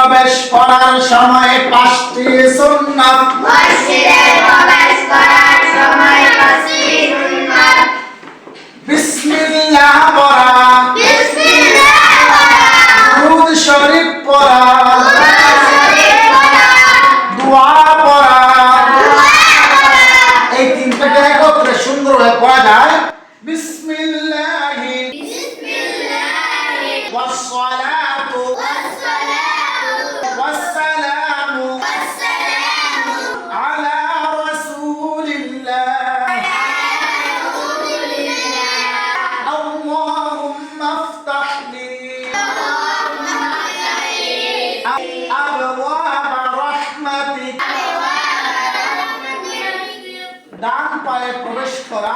প্রবেশ করার সময় পাঁচটি সুন্নাত মসজিদে প্রবেশ করার সময় পাঁচটি সুন্নাত বিসমিল্লাহ পড়া বিসমিল্লাহ পড়া দুরূদ শরীফ পড়া দরুদ শরীফ পড়া দোয়া পড়া দোয়া পড়া এই তিনটাকে একত্রে সুন্দরভাবে পড়া যায় বিসমিল্লাহি বিসমিল্লাহি والصلاة والصلاة ডান পায়ে প্রবেশ করা